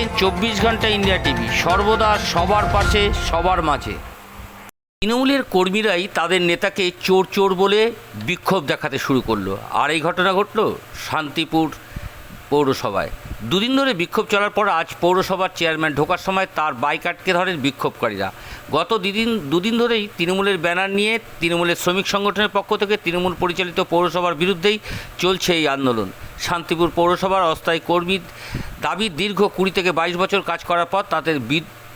দেখছেন চব্বিশ ঘণ্টা ইন্ডিয়া টিভি। সর্বদা সবার পাশে, সবার মাঝে। তৃণমূলের কর্মীরাই তাদের নেতাকে চোর চোর বলে বিক্ষোভ দেখাতে শুরু করল। আর এই ঘটনা ঘটলো শান্তিপুর পৌরসভায়। দুদিন ধরে বিক্ষোভ চলার পর আজ পৌরসভার চেয়ারম্যান ঢোকার সময় তার বাইক আটকে ধরেন বিক্ষোভকারীরা। গত দুদিন দুদিন ধরেই তৃণমূলের ব্যানার নিয়ে তৃণমূলের শ্রমিক সংগঠনের পক্ষ থেকে তৃণমূল পরিচালিত পৌরসভার বিরুদ্ধেই চলছে এই আন্দোলন। শান্তিপুর পৌরসভার অস্থায়ী কর্মী দাবি দীর্ঘ কুড়ি থেকে বাইশ বছর কাজ করার পর তাদের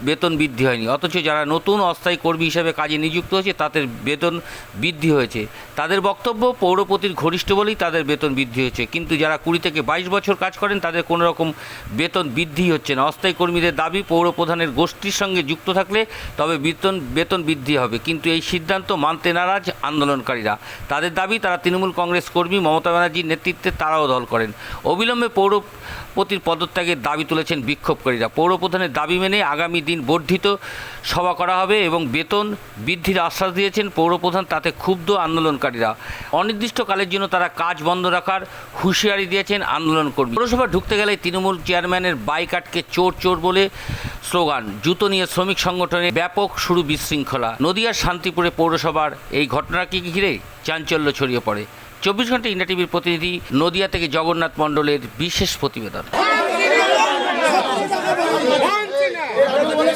বেতন বৃদ্ধি হয়নি। অথচ যারা নতুন অস্থায়ী কর্মী হিসেবে কাজে নিযুক্ত হয়েছে, তাদের বেতন বৃদ্ধি হয়েছে। তাদের বক্তব্য পৌরপতির ঘনিষ্ঠ বলেই তাদের বেতন বৃদ্ধি হয়েছে। কিন্তু যারা কুড়ি থেকে বাইশ বছর কাজ করেন, তাদের কোনো রকম বেতন বৃদ্ধি হচ্ছে না। অস্থায়ী কর্মীদের দাবি পৌর প্রধানের গোষ্ঠীর সঙ্গে যুক্ত থাকলে তবে বেতন বেতন বৃদ্ধি হবে। কিন্তু এই সিদ্ধান্ত মানতে নারাজ আন্দোলনকারীরা। তাদের দাবি, তারা তৃণমূল কংগ্রেস কর্মী মমতা ব্যানার্জির নেতৃত্বে তারাও দল করেন। অবিলম্বে পৌরপতির পদত্যাগের দাবি তুলেছেন বিক্ষোভকারীরা। পৌরপ্রধানের দাবি মেনে আগামী দিন বর্ধিত সভা করা হবে এবং বেতন বৃদ্ধির আশ্বাস দিয়েছেন পৌরপ্রধান, তাতে ক্ষুব্ধ আন্দোলনকারীরা। অনির্দিষ্টকালের জন্য তারা কাজ বন্ধ রাখার হুঁশিয়ারি দিয়েছেন আন্দোলনকর্মী। পৌরসভা ঢুকতে গেলে তৃণমূল চেয়ারম্যানের বাইক আটকে চোর চোর বলে স্লোগান। জুতো নিয়ে শ্রমিক সংগঠনে ব্যাপক শুরু বিশৃঙ্খলা। নদিয়ার শান্তিপুরে পৌরসভার এই ঘটনাকে ঘিরে চাঞ্চল্য ছড়িয়ে পড়ে? চব্বিশ ঘণ্টা ইন্ডিয়া টিভির প্রতিনিধি নদিয়া থেকে জগন্নাথ মণ্ডলের বিশেষ প্রতিবেদন।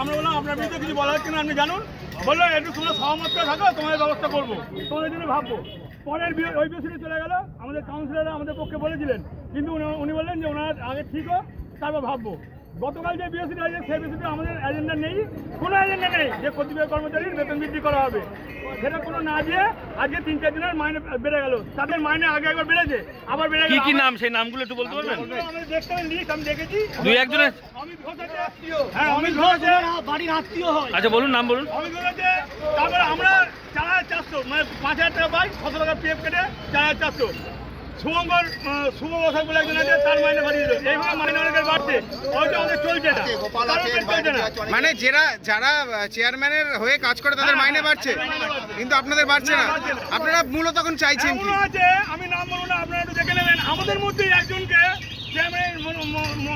আমরা বললাম, আপনার কিছু বলা হচ্ছে না, আপনি জানুন। একটু তোমরা তোমাদের ব্যবস্থা করব। তোমাদের জন্য ভাববো। পরের ওই বছরই চলে গেল, আমাদের কাউন্সিলররা আমাদের পক্ষে বলেছিলেন। কিন্তু উনি বললেন যে, ওনার আগে ঠিক হোক, তারপর ভাববো। গতকাল যে বিএসসি আছে সেই বিএসসিতে আমাদের এজেন্ডা নেই কোনো এজেন্ডা নেই যে কর্তৃপক্ষ কর্মচারীর বেতন বৃদ্ধি করা হবে। সেটা কোনো না দিয়ে আজকে তিন চার দিনের মাইনে বেড়ে গেল। তাদের মাইনে আগে একবার বেড়েছে আবার বেড়ে গেল। কি কি নাম সেই নামগুলো একটু বলতে পারবেন? আমাদের দেখতে লিস্ট আমি দেখেছি। দুই একজনের? অমিত ঘোষ আছে হ্যাঁ অমিত ঘোষ আছে। বাড়ির আত্মীয় হয়। আচ্ছা বলুন নাম বলুন। অমিত ঘোষ আছে তারপরে আমরা চার হাজার চারশো মানে পাঁচ হাজার টাকা পাই ছশো টাকা পিএফ কেটে চার হাজার চারশো। শুভঙ্কর শুভ বসাক বলে একজন আছে তার মাইনে বাড়িয়ে দিল। এইভাবে মাইনে অনেকের বাড়ছে। ওইটা আমাদের চলছে না। চলছে না। মানে যারা যারা চেয়ারম্যানের হয়ে কাজ করে তাদের মাইনে বাড়ছে। কিন্তু আপনাদের বাড়ছে না। আপনারা মূলত তখন চাইছেন কি? আমি নাম বলব না আপনারা একটু দেখে নেবেন। আমাদের মধ্যেই একজনকে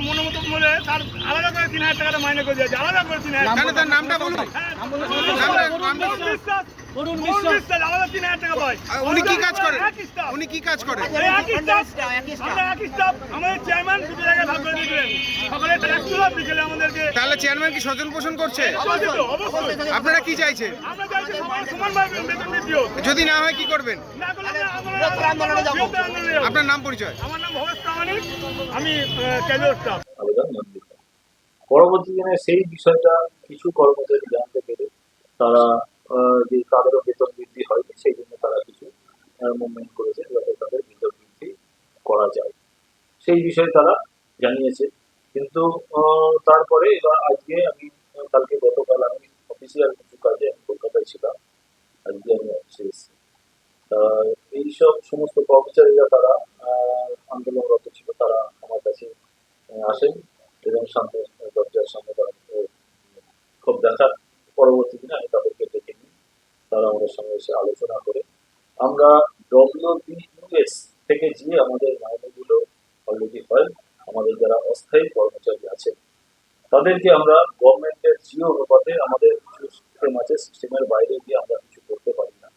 মনোমত বলে তার আলাদা করে তিন হাজার টাকাটা মাইনে করে দিয়েছে। আলাদা করে তিন হাজার তাহলে তার নামটা বলুন। নামটা- নামটা- অরুণ বিশ্বাস অরুণ বিশ্বাস আলাদা তিন হাজার টাকা পায় উনি কি কাজ করেন? উনি কি কাজ করেন? এই একই staff, আমরা একই staff, আমাদের চেয়ারম্যান দুটো জায়গায় ভাগ করে দিয়েছিলেন। সকালে ট্যাক্স তুলো বিকেলে আমাদেরকে। তাহলে চেয়ারম্যান কি স্বজন পোষণ করছে? আপনারা কি চাইছেন? আমরা চাইছি সমান সমানভাবে বেতন বৃদ্ধি যদি না হয় কি করবেন। আপনার নাম পরিচয়। আমার নাম ভবেশ প্রামাণিক। আমি ক্যাজুয়াল স্টাফ। পরবর্তী দিনে সেই বিষয়টা কিছু কর্মচারী জানতে পেরে তারা আহ, যে তাদেরও বেতন বৃদ্ধি হয়নি সেই জন্য তারা কিছু মুভমেন্ট করেছে যাতে তাদের বেতন বৃদ্ধি করা যায়। সেই বিষয়ে তারা জানিয়েছে। কিন্তু তারপরে এবার আজকে আমি কালকে গতকাল আমি অফিসিয়াল কিছু কাজে আমি কলকাতায় ছিলাম। আজকে আমি অফিসে এসেছি। এইসব সমস্ত কর্মচারীরা তারা আন্দোলনরত ছিল। তারা আমার কাছে আসেন এবং সামনে দরজার সামনে তারা খুব দেখার পরবর্তী দিনে আমি তাদেরকে তারা আমাদের সঙ্গে এসে আলোচনা করে। আমরা ডব্লিউবিইউএস থেকে যে আমাদের মাইনেগুলো অলরেডি হয়, আমাদের যারা অস্থায়ী কর্মচারী আছেন, তাদেরকে আমরা গভর্নমেন্টের জিও অনুপাতে আমাদের কিছু সিস্টেম আছে সিস্টেমের বাইরে গিয়ে আমরা কিছু করতে পারি না।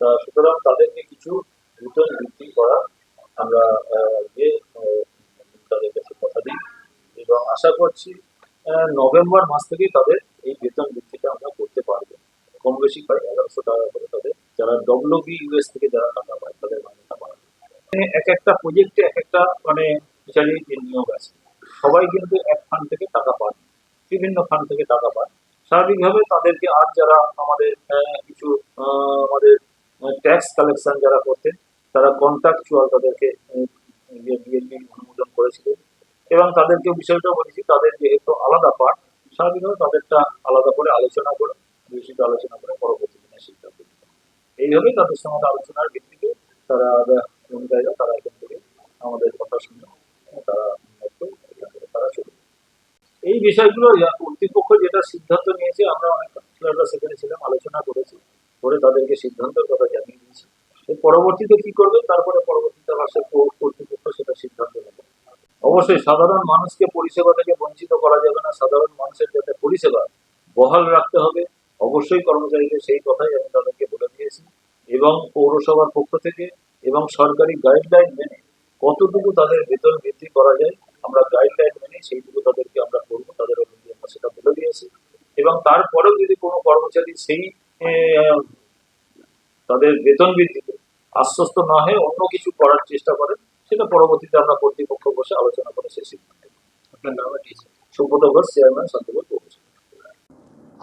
তা সুতরাং তাদেরকে কিছু বেতন বৃদ্ধি করা আমরা গিয়ে তাদের কাছে কথা দিই। এবং আশা করছি নভেম্বর মাস থেকেই তাদের কম বেশি পাই এগারোশো টাকা করে তাদের। যারা ডব্লিউবি ইউএস থেকে যারা টাকা পায়, তাদের মাইনেটা বাড়বে মানে এক একটা প্রজেক্টে এক একটা মানে বিচারি নিয়োগ আছে। সবাই কিন্তু এক ফান্ড থেকে টাকা পান বিভিন্ন ফান্ড থেকে টাকা পান স্বাভাবিকভাবে তাদেরকে আর যারা আমাদের কিছু আমাদের ট্যাক্স কালেকশন যারা করতেন, তারা কন্ট্রাকচুয়াল তাদেরকে বিএনপি অনুমোদন করেছিল। এবং তাদেরকে বিষয়টা বলেছি, তাদের যেহেতু আলাদা পার্ট স্বাভাবিকভাবে তাদেরটা আলাদা করে আলোচনা করে বিস্তৃত আলোচনা করে পরবর্তী দিনে সিদ্ধান্ত নিতে তাদের সঙ্গে আলোচনার ভিত্তিতে তারা অনুযায়ীরা তারা এখান থেকে আমাদের কথা শুনে তারা তারা চলে এই বিষয়গুলো কর্তৃপক্ষ যেটা সিদ্ধান্ত নিয়েছে, আমরা অনেক সেখানে ছিলাম, আলোচনা করেছি করে তাদেরকে সিদ্ধান্তের কথা জানিয়ে দিয়েছি। পরবর্তীতে কি করবে? তারপরে পরবর্তীতে ভাষা কর্তৃপক্ষ সেটা সিদ্ধান্ত নেবে। অবশ্যই সাধারণ মানুষকে পরিষেবা থেকে বঞ্চিত করা যাবে না। সাধারণ মানুষের যাতে পরিষেবা বহাল রাখতে হবে অবশ্যই কর্মচারীদের সেই কথাই আমি তাদেরকে বলে দিয়েছি। এবং পৌরসভার পক্ষ থেকে এবং সরকারি গাইডলাইন মেনে কতটুকু তাদের বেতন বৃদ্ধি করা যায় আমরা গাইডলাইন মেনে সেইটুকু তাদেরকে আমরা করব তাদের অনুযায়ী আমরা সেটা বলে দিয়েছি। এবং তারপরেও যদি কোনো কর্মচারী সেই তাদের বেতন বৃদ্ধিতে আশ্বস্ত না হয়ে অন্য কিছু করার চেষ্টা করেন সেটা পরবর্তীতে আমরা কর্তৃপক্ষ বসে আলোচনা করে সেই সিদ্ধান্ত। আপনার নাম সুব্রত ঘোষ চেয়ারম্যান পৌরসভা